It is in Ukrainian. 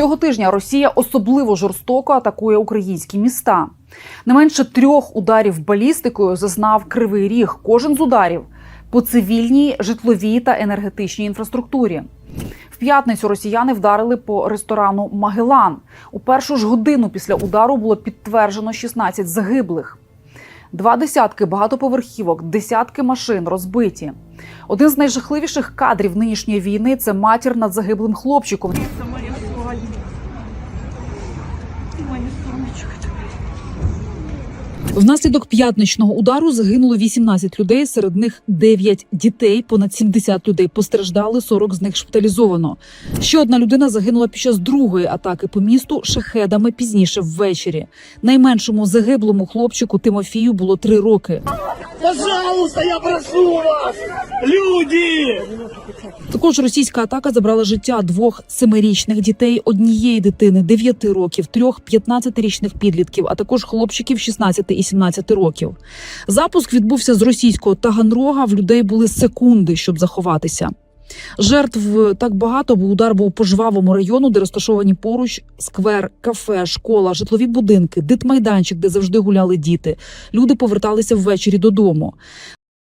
Цього тижня Росія особливо жорстоко атакує українські міста. Не менше трьох ударів балістикою зазнав кривий ріг. Кожен з ударів по цивільній, житловій та енергетичній інфраструктурі. В п'ятницю росіяни вдарили по ресторану Магелан. У першу ж годину після удару було підтверджено 16 загиблих. Два десятки багатоповерхівок, десятки машин розбиті. Один з найжахливіших кадрів нинішньої війни це матір над загиблим хлопчиком. Внаслідок п'ятничного удару загинуло 18 людей, серед них 9 дітей. Понад 70 людей постраждали, 40 з них шпиталізовано. Ще одна людина загинула під час другої атаки по місту шахедами пізніше ввечері. Найменшому загиблому хлопчику Тимофію було 3 роки. Пожалуйста, я прошу вас! Люди! Також російська атака забрала життя двох семирічних дітей, однієї дитини 9 років, трьох 15-річних підлітків, а також хлопчиків 16 і 17 років. Запуск відбувся з російського Таганрога. В людей були секунди, щоб заховатися. Жертв так багато, бо удар був по жвавому району, де розташовані поруч сквер, кафе, школа, житлові будинки, дитмайданчик, де завжди гуляли діти. Люди поверталися ввечері додому.